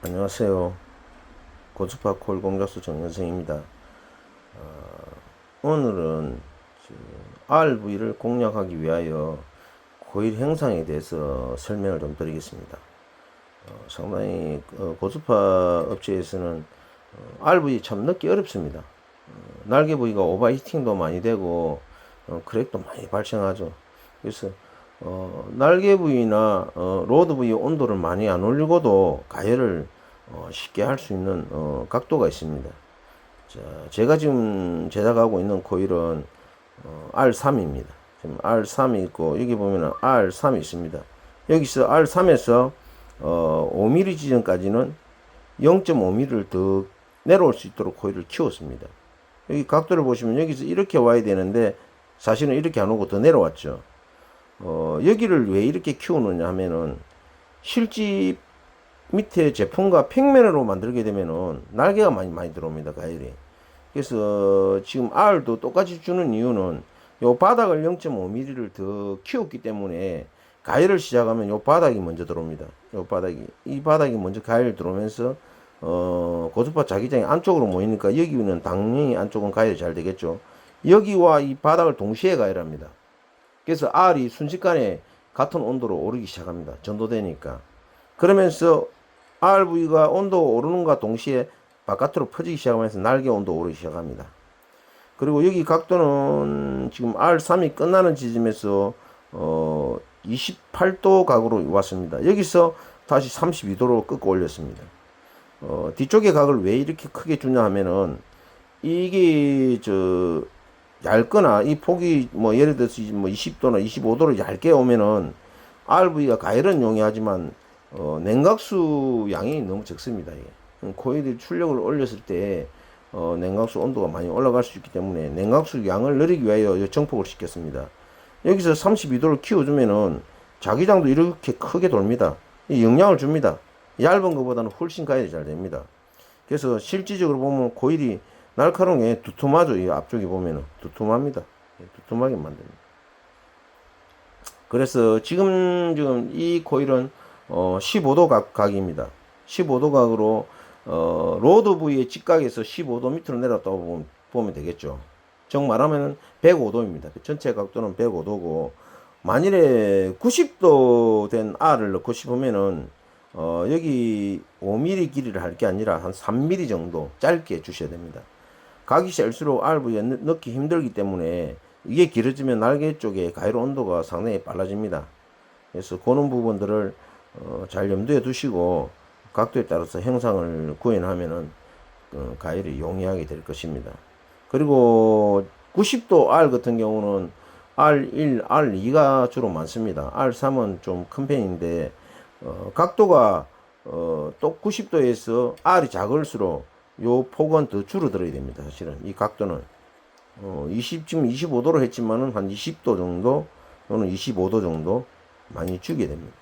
안녕하세요. 고주파 콜 공작수 정연생입니다. 어, 오늘은 저 RV를 공략하기 위하여 고일 행상에 대해서 설명을 좀 드리겠습니다. 어, 상당히 어, 고주파 업체에서는 어, RV 참 넣기 어렵습니다. 어, 날개 부위가 오버히팅도 많이 되고 어, 크랙도 많이 발생하죠. 그래서 어, 날개 부위나 어, 로드 부위 온도를 많이 안 올리고도 가열을 어, 쉽게 할 수 있는 어, 각도가 있습니다. 자, 제가 지금 제작하고 있는 코일은 어, R3입니다. 지금 R3이 있고 여기 보면은 R3이 있습니다. 여기서 R3에서 어, 5mm 지점까지는 0.5mm를 더 내려올 수 있도록 코일을 키웠습니다. 여기 각도를 보시면 여기서 이렇게 와야 되는데 사실은 이렇게 안 오고 더 내려왔죠. 어, 여기를 왜 이렇게 키우느냐 하면은 실집 밑에 제품과 평면으로 만들게 되면은 날개가 많이 많이 들어옵니다 가열이. 그래서 지금 R도 똑같이 주는 이유는 요 바닥을 0.5mm를 더 키웠기 때문에 가열을 시작하면 요 바닥이 먼저 들어옵니다. 요 바닥이. 이 바닥이 먼저 가열 들어오면서 어 고주파 자기장이 안쪽으로 모이니까 여기는 당연히 안쪽은 가열이 잘 되겠죠. 여기와 이 바닥을 동시에 가열합니다. 그래서 R이 순식간에 같은 온도로 오르기 시작합니다. 전도되니까. 그러면서 RV가 온도가 오르는과 동시에 바깥으로 퍼지기 시작하면서 날개 온도 오르기 시작합니다. 그리고 여기 각도는 지금 R3이 끝나는 지점에서 어 28도 각으로 왔습니다. 여기서 다시 32도로 꺾어 올렸습니다. 어 뒤쪽의 각을 왜 이렇게 크게 주냐 하면은 이게 저 얇거나 이 폭이 뭐 예를 들어서 뭐 20도나 25도로 얇게 오면은 RV가 가열은 용이하지만 어, 냉각수 양이 너무 적습니다. 이게. 코일이 출력을 올렸을 때 어, 냉각수 온도가 많이 올라갈 수 있기 때문에 냉각수 양을 늘리기 위하여 정폭을 시켰습니다. 여기서 32도를 키워주면은 자기장도 이렇게 크게 돌립니다. 이 영향을 줍니다. 얇은 것보다는 훨씬 가열이 잘 됩니다. 그래서 실질적으로 보면 코일이 날카로운 게 두툼하죠. 이 앞쪽에 보면은 두툼합니다. 예, 두툼하게 만듭니다. 그래서 지금 지금 이 코일은 어 15도 각, 각입니다. 15도 각으로 어 로드 부위의 직각에서 15도 밑으로 내렸다고 보면, 보면 되겠죠. 정 말하면은 105도입니다. 전체 각도는 105도고 만일에 90도 된 R을 넣고 싶으면은 어 여기 5mm 길이를 할 게 아니라 한 3mm 정도 짧게 주셔야 됩니다. 각이 셀수록 RV에 넣기 힘들기 때문에 이게 길어지면 날개 쪽에 가열 온도가 상당히 빨라집니다. 그래서 그런 부분들을 어, 잘 염두에 두시고 각도에 따라서 형상을 구현하면은 어, 가열이 용이하게 될 것입니다. 그리고 90도 R 같은 경우는 R1, R2가 주로 많습니다. R3은 좀 큰 편인데 어, 각도가 어, 또 90도에서 R이 작을수록 요 폭은 더 줄어들어야 됩니다. 사실은 이 각도는 어, 20 지금 25도로 했지만은 한 20도 정도 또는 25도 정도 많이 주게 됩니다.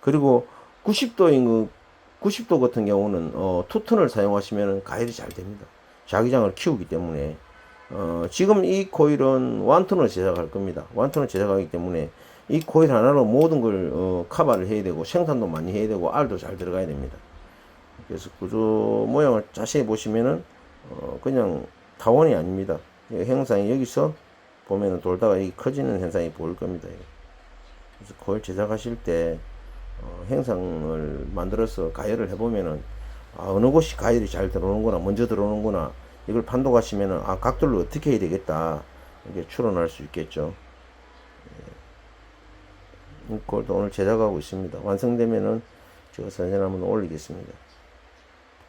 그리고 90도인 그 90도 같은 경우는 어, 투턴을 사용하시면 가열이 잘 됩니다. 자기장을 키우기 때문에 어, 지금 이 코일은 완턴을 제작할 겁니다. 완턴을 제작하기 때문에 이 코일 하나로 모든 걸 어, 커버를 해야 되고 생산도 많이 해야 되고 알도 잘 들어가야 됩니다. 그래서 구조 모양을 자세히 보시면은 어, 그냥 타원이 아닙니다. 형상이 여기서 보면은 돌다가 이 커지는 현상이 보일 겁니다. 그래서 코일 제작하실 때 어, 행상을 만들어서 가열을 해보면은 아, 어느 곳이 가열이 잘 들어오는구나, 먼저 들어오는구나 이걸 판독하시면은 아 각도를 어떻게 해야 되겠다 이게 추론할 수 있겠죠. 예. 이걸 오늘 제작하고 있습니다. 완성되면은 제가 사진 한번 올리겠습니다.